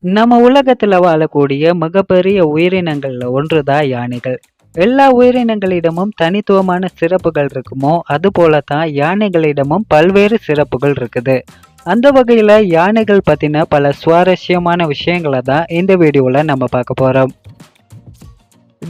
நம்ம உலகத்துல வாழக்கூடிய மிகப்பெரிய உயிரினங்கள்ல ஒன்றுதான் யானைகள். எல்லா உயிரினங்களிடமும் தனித்துவமான சிறப்புகள் இருக்குமோ, அது போலதான் யானைகளிடமும் பல்வேறு சிறப்புகள் இருக்குது. அந்த வகையில யானைகள் பத்தின பல சுவாரஸ்யமான விஷயங்கள தான் இந்த வீடியோல நம்ம பார்க்க போறோம்.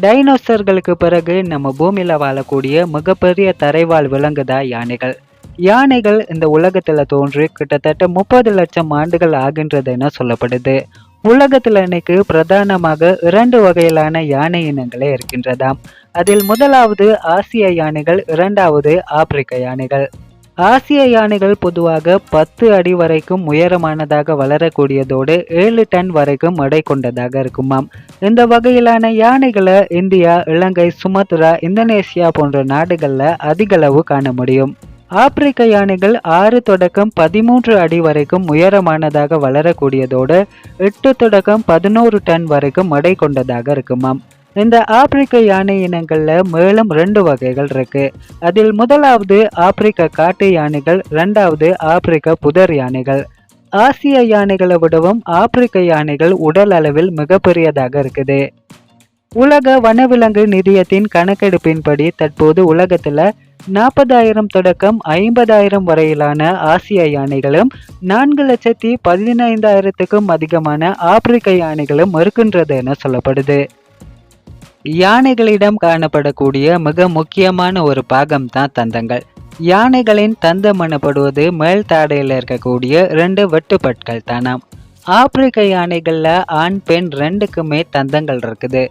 டைனோசர்களுக்கு பிறகு நம்ம பூமியில வாழக்கூடிய மிகப்பெரிய தரைவாழ் விலங்கு தான் யானைகள். யானைகள் இந்த உலகத்துல தோன்றி கிட்டத்தட்ட முப்பது லட்சம் ஆண்டுகள் ஆகின்றது சொல்லப்படுது. உலகத்துல இன்னைக்கு பிரதானமாக இரண்டு வகையிலான யானை இனங்களே இருக்கின்றதாம். அதில் முதலாவது ஆசிய யானைகள், இரண்டாவது ஆப்பிரிக்க யானைகள். ஆசிய யானைகள் பொதுவாக பத்து அடி வரைக்கும் உயரமானதாக வளரக்கூடியதோடு ஏழு டன் வரைக்கும் எடை கொண்டதாக இருக்குமாம். இந்த வகையிலான யானைகளை இந்தியா, இலங்கை, சுமத்ரா, இந்தோனேசியா போன்ற நாடுகளில் அதிகளவு காண முடியும். ஆப்பிரிக்க யானைகள் ஆறு தொடக்கம் பதிமூன்று அடி வரைக்கும் உயரமானதாக வளரக்கூடியதோடு எட்டு தொடக்கம் பதினோரு டன் வரைக்கும் எடை கொண்டதாக இருக்குமாம். இந்த ஆப்பிரிக்க யானை இனங்களில் மேலும் ரெண்டு வகைகள் இருக்கு. அதில் முதலாவது ஆப்பிரிக்க காட்டு யானைகள், இரண்டாவது ஆப்பிரிக்க புதர் யானைகள். ஆசிய யானைகளை விடவும் ஆப்பிரிக்க யானைகள் உடல் அளவில் மிகப்பெரியதாக இருக்குது. உலக வனவிலங்கு நிதியத்தின் கணக்கெடுப்பின்படி தற்போது உலகத்தில் நாற்பதாயிரம் தொடக்கம் ஐம்பதாயிரம் வரையிலான ஆசிய யானைகளும் நான்கு லட்சத்தி பதினைந்தாயிரத்துக்கும் அதிகமான ஆப்பிரிக்க யானைகளும் இருக்கின்றது என சொல்லப்படுது. யானைகளிடம் காணப்படக்கூடிய மிக முக்கியமான ஒரு பாகம் தான் தந்தங்கள். யானைகளின் தந்தம் எனப்படுவது மேல் தாடையில் இருக்கக்கூடிய ரெண்டு வெட்டுப்பற்கள் தானாம். ஆப்பிரிக்க யானைகளில் ஆண் பெண் ரெண்டுக்குமே தந்தங்கள் இருக்குது.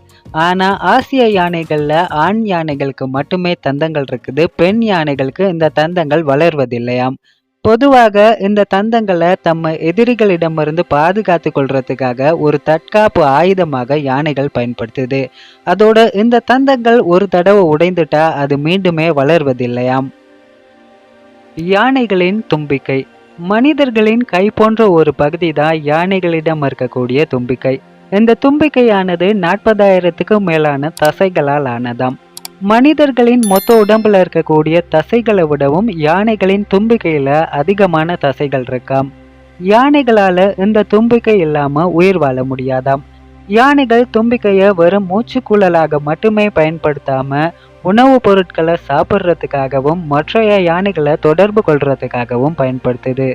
ஆனால் ஆசிய யானைகளில் ஆண் யானைகளுக்கு மட்டுமே தந்தங்கள் இருக்குது. பெண் யானைகளுக்கு இந்த தந்தங்கள் வளர்வதில்லையாம். பொதுவாக இந்த தந்தங்களை தம்ம எதிரிகளிடமிருந்து பாதுகாத்து கொள்றதுக்காக ஒரு தற்காப்பு ஆயுதமாக யானைகள் பயன்படுத்துது. அதோட இந்த தந்தங்கள் ஒரு தடவை உடைந்துட்டா அது மீண்டுமே வளர்வதில்லையாம். யானைகளின் தும்பிக்கை மனிதர்களின் கை போன்ற ஒரு பகுதி தான் யானைகளிடம் இருக்கக்கூடிய தும்பிக்கை. இந்த தும்பிக்கையானது நாற்பதாயிரத்துக்கும் மேலான தசைகளால் ஆனதாம். மனிதர்களின் மொத்த உடம்புல இருக்கக்கூடிய தசைகளை விடவும் யானைகளின் தும்பிக்கையில அதிகமான தசைகள் இருக்காம். யானைகளால இந்த தும்பிக்கை இல்லாம உயிர் வாழ முடியாதாம். யானைகள் தும்பிக்கைய வெறும் மூச்சுக்குழலாக மட்டுமே பயன்படுத்தாம உணவுப் பொருட்களை சாப்பிட்றதுக்காகவும் மற்றைய யானைகளை தொடர்பு கொள்றதுக்காகவும் பயன்படுத்துது.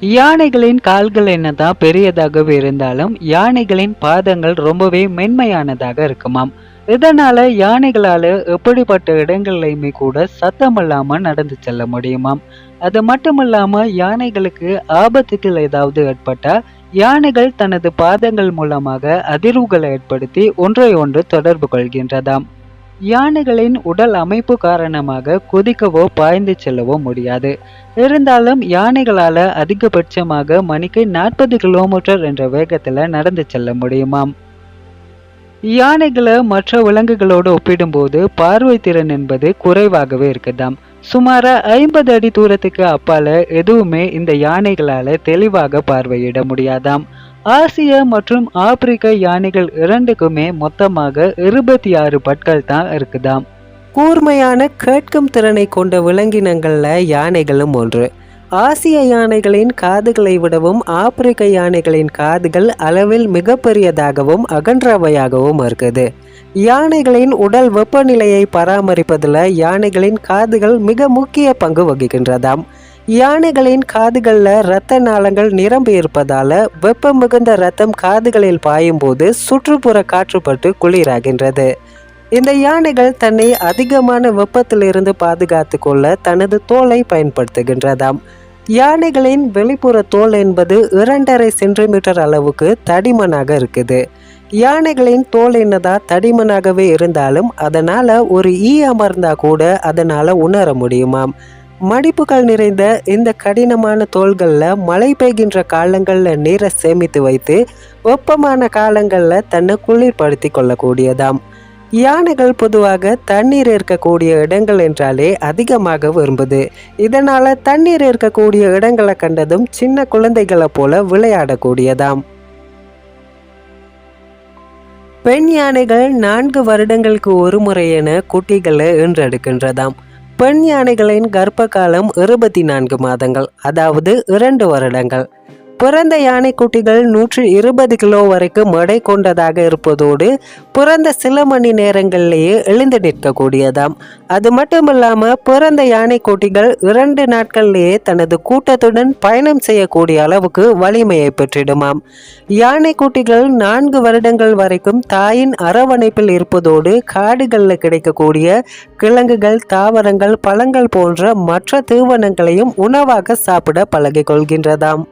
யானைகளின் கால்கள் என்னதான் பெரியதாகவே இருந்தாலும் யானைகளின் பாதங்கள் ரொம்பவே மென்மையானதாக இருக்குமாம். இதனால யானைகளால எப்படிப்பட்ட இடங்கள்லையுமே கூட சத்தம் இல்லாம நடந்து செல்ல முடியுமாம். அது மட்டுமில்லாம யானைகளுக்கு ஆபத்துகள் ஏதாவது ஏற்பட்டா யானைகள் தனது பாதங்கள் மூலமாக அதிர்வுகளை ஏற்படுத்தி ஒன்றை ஒன்று தொடர்பு கொள்கின்றதாம். யானைகளின் உடல் அமைப்பு காரணமாக குதிக்கவோ பாய்ந்து செல்லவோ முடியாது. இருந்தாலும் யானைகளால அதிகபட்சமாக மணிக்கு நாற்பது கிலோமீட்டர் என்ற வேகத்துல நடந்து செல்ல முடியுமாம். யானைகளை மற்ற விலங்குகளோடு ஒப்பிடும்போது பார்வை திறன் என்பது குறைவாகவே இருக்குதாம். சுமாரா ஐம்பது அடி தூரத்துக்கு அப்பால எதுவுமே இந்த யானைகளால தெளிவாக பார்வையிட முடியாதாம். ஆசியா மற்றும் ஆப்பிரிக்க யானைகள் இரண்டுக்குமே மொத்தமாக இருபத்தி ஆறு பற்கள் தான் இருக்குதாம். கூர்மையான கேட்கும் திறனை கொண்ட விலங்கினங்களில் யானைகளும் ஒன்று. ஆசிய யானைகளின் காதுகளை விடவும் ஆப்பிரிக்க யானைகளின் காதுகள் அளவில் மிகப்பெரியதாகவும் அகன்றவையாகவும் இருக்குது. யானைகளின் உடல் வெப்பநிலையை பராமரிப்பதில் யானைகளின் காதுகள் மிக முக்கிய பங்கு வகிக்கின்றதாம். யானைகளின் காதுகளில் இரத்த நாளங்கள் நிரம்பி இருப்பதால் வெப்பம் மிகுந்த ரத்தம் காதுகளில் பாயும் போது சுற்றுப்புற காற்றுப்பட்டு குளிராகின்றது. இந்த யானைகள் தன்னை அதிகமான வெப்பத்திலிருந்து பாதுகாத்து கொள்ள தனது தோலை பயன்படுத்துகின்றதாம். யானைகளின் வெளிப்புற தோல் என்பது இரண்டரை சென்டிமீட்டர் அளவுக்கு தடிமனாக இருக்குது. யானைகளின் தோல் என்னதான் தடிமனாகவே இருந்தாலும் அதனால ஒரு ஈ அமர்ந்தா கூட அதனால உணர முடியுமாம். மடிப்புகள் நிறைந்த இந்த கடினமான தோள்களில் மழை பெய்கின்ற காலங்களில் நீரை சேமித்து வைத்து வெப்பமான காலங்களில் தன்னை குளிர்படுத்தி கொள்ளக்கூடியதாம். யானைகள் பொதுவாக தண்ணீர் இருக்கக்கூடிய இடங்கள் என்றாலே அதிகமாக விரும்புது. இதனால் தண்ணீர் இருக்கக்கூடிய இடங்களை கண்டதும் சின்ன குழந்தைகளை போல விளையாடக்கூடியதாம். பெண் யானைகள் நான்கு வருடங்களுக்கு ஒரு முறை என குட்டிகளை ஈன்றெடுக்கின்றதாம். பெண் யானைகளின் கர்ப்ப காலம் இருபத்தி நான்கு மாதங்கள் அதாவது இரண்டு வருடங்கள். பிறந்த யானைக்குட்டிகள் நூற்றி இருபது கிலோ வரைக்கும் எடை கொண்டதாக இருப்பதோடு பிறந்த சில மணி நேரங்களிலேயே எழுந்து நிற்கக்கூடியதாம். அது மட்டும் இல்லாமல் பிறந்த யானைக்குட்டிகள் இரண்டு நாட்களிலேயே தனது கூட்டத்துடன் பயணம் செய்யக்கூடிய அளவுக்கு வலிமையை பெற்றிடுமாம். யானைக்குட்டிகள் நான்கு வருடங்கள் வரைக்கும் தாயின் அரவணைப்பில் இருப்பதோடு காடுகளில் கிடைக்கக்கூடிய கிழங்குகள் தாவரங்கள் பழங்கள் போன்ற மற்ற தீவனங்களையும் உணவாக சாப்பிட பழகிக் கொள்கின்றதாம்.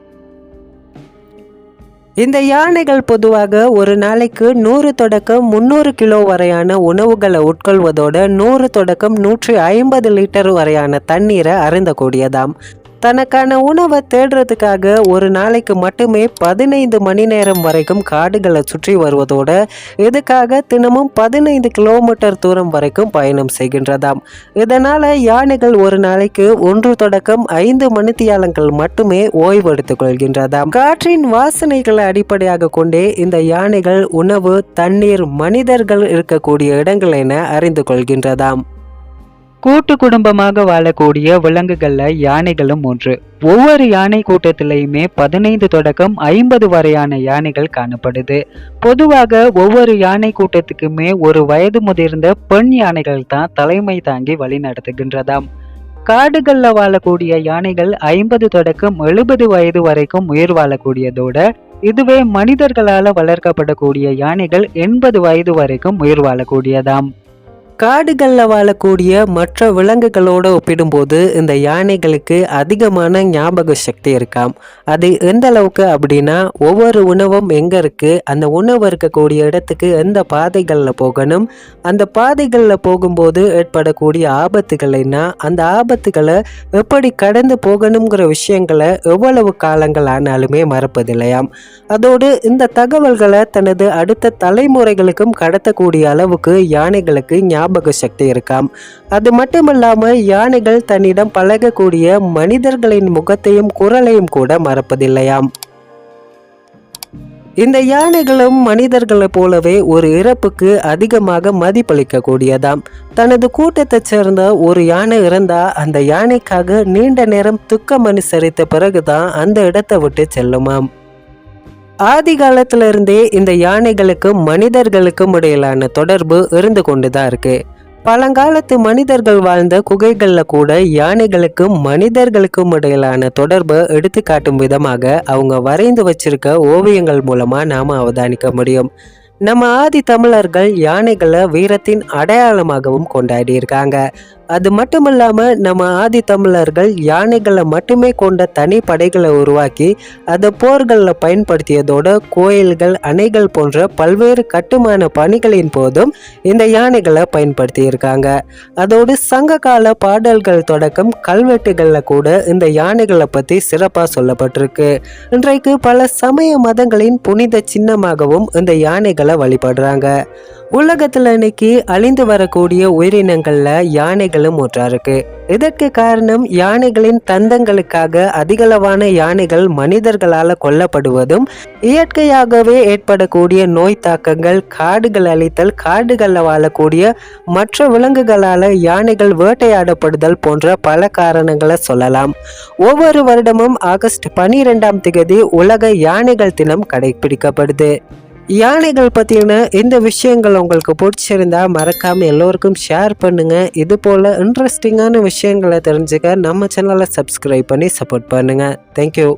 இந்த யானைகள் பொதுவாக ஒரு நாளைக்கு நூறு தொடக்கம் முந்நூறு கிலோ வரையான உணவுகளை உட்கொள்வதோடு நூறு தொடக்கம் நூற்றி ஐம்பது லிட்டர் வரையான தண்ணீரை அருந்தக்கூடியதாம். தனக்கான உணவை தேடுறதுக்காக ஒரு நாளைக்கு மட்டுமே பதினைந்து மணி நேரம் வரைக்கும் காடுகளை சுற்றி வருவதோடு இதுக்காக தினமும் பதினைந்து கிலோமீட்டர் தூரம் வரைக்கும் பயணம் செய்கின்றதாம். இதனால் யானைகள் ஒரு நாளைக்கு ஒன்று தொடக்கம் ஐந்து மணித்தியாலங்கள் மட்டுமே ஓய்வெடுத்துக் கொள்கின்றதாம். காற்றின் வாசனைகளை அடிப்படையாக கொண்டே இந்த யானைகள் உணவு தண்ணீர் மனிதர்கள் இருக்கக்கூடிய இடங்கள் என அறிந்து கொள்கின்றதாம். கூட்டு குடும்பமாக வாழக்கூடிய விலங்குகள்ல யானைகளும் ஒன்று. ஒவ்வொரு யானை கூட்டத்திலையுமே பதினைந்து தொடக்கம் ஐம்பது வரையான யானைகள் காணப்படுது. பொதுவாக ஒவ்வொரு யானை கூட்டத்துக்குமே ஒரு வயது முதிர்ந்த பெண் யானைகள் தான் தலைமை தாங்கி வழி நடத்துகின்றதாம். காடுகள்ல வாழக்கூடிய யானைகள் ஐம்பது தொடக்கம் எழுபது வயது வரைக்கும் உயிர் வாழக்கூடியதோட இதுவே மனிதர்களால வளர்க்கப்படக்கூடிய யானைகள் எண்பது வயது வரைக்கும் உயிர் வாழக்கூடியதாம். காடுகளில் வாழக்கூடிய மற்ற விலங்குகளோடு ஒப்பிடும்போது இந்த யானைகளுக்கு அதிகமான ஞாபக சக்தி இருக்காம். அது எந்த அளவுக்கு அப்படின்னா ஒவ்வொரு உணவும் எங்கே இருக்குது அந்த உணவு இருக்கக்கூடிய இடத்துக்கு எந்த பாதைகளில் போகணும் அந்த பாதைகளில் போகும்போது ஏற்படக்கூடிய ஆபத்துகள் அந்த ஆபத்துகளை எப்படி கடந்து போகணுங்கிற விஷயங்களை எவ்வளவு காலங்கள் ஆனாலுமே மறப்பதில்லையாம். அதோடு இந்த தகவல்களை தனது அடுத்த தலைமுறைகளுக்கும் கடத்தக்கூடிய அளவுக்கு யானைகளுக்கு ஞாபகம் ஞாபக சக்தி இருக்காம். அது மட்டும் இல்லாமல் யானைகள் தன்னிடம் பழகக்கூடிய மனிதர்களின் முகத்தையும் குரலையும் கூட மறப்பதில்லையாம். இந்த யானைகளும் மனிதர்களைப் போலவே ஒரு இறப்புக்கு அதிகமாக மதிப்பளிக்கக்கூடியதாம். தனது கூட்டத்தைச் சேர்ந்த ஒரு யானை இருந்தால் அந்த யானைக்காக நீண்ட நேரம் துக்கம் அனுசரித்த பிறகுதான் அந்த இடத்தை விட்டு செல்லுமாம். ஆதி காலத்துல இருந்தே இந்த யானைகளுக்கும் மனிதர்களுக்கும் இடையிலான தொடர்பு இருந்து கொண்டுதான் இருக்கு. பழங்காலத்து மனிதர்கள் வாழ்ந்த குகைகளில் கூட யானைகளுக்கும் மனிதர்களுக்கும் இடையிலான தொடர்பை எடுத்து காட்டும் விதமாக அவங்க வரைந்து வச்சிருக்க ஓவியங்கள் மூலமாக நாம் அவதானிக்க முடியும். நம்ம ஆதி தமிழர்கள் யானைகளை வீரத்தின் அடையாளமாகவும் கொண்டாடி இருக்காங்க. அது மட்டும் இல்லாமல் நம்ம ஆதி தமிழர்கள் யானைகளை மட்டுமே கொண்ட தனி படைகளை உருவாக்கி அதை போர்களில் பயன்படுத்தியதோடு கோயில்கள் அணைகள் போன்ற பல்வேறு கட்டுமான பணிகளின் போதும் இந்த யானைகளை பயன்படுத்தியிருக்காங்க. அதோடு சங்க கால பாடல்கள் தொடக்கம் கல்வெட்டுகளில் கூட இந்த யானைகளை பற்றி சிறப்பாக சொல்லப்பட்டிருக்கு. இன்றைக்கு பல சமய மதங்களின் புனித சின்னமாகவும் இந்த யானைகளை வழிபடுறாங்க. உலகத்தில் இன்னைக்கு அழிந்து வரக்கூடிய உயிரினங்களில் யானைகள் யானைகளும் ஒன்றாருக்கு. இதற்கு காரணம் யானைகளின் தந்தங்களுக்காக அதிகளவான யானைகள் மனிதர்களால் கொல்லப்படுவதும் இயற்கையாகவே ஏற்படக்கூடிய நோய் தாக்கங்கள் காடுகள் அழித்தல் காடுகளில் வாழக்கூடிய மற்ற விலங்குகளால் யானைகள் வேட்டையாடப்படுதல் போன்ற பல காரணங்களை சொல்லலாம். ஒவ்வொரு வருடமும் ஆகஸ்ட் பனிரெண்டாம் தேதி உலக யானைகள் தினம் கடைபிடிக்கப்படுது. யானைகள் பற்றின இந்த விஷயங்கள் உங்களுக்கு பிடிச்சிருந்தா மறக்காமல் எல்லோருக்கும் ஷேர் பண்ணுங்கள் இது போல் இன்ட்ரெஸ்டிங்கான விஷயங்களை தெரிஞ்சுக்க நம்ம சேனலை சப்ஸ்கிரைப் பண்ணி சப்போர்ட் பண்ணுங்கள் தேங்க்யூ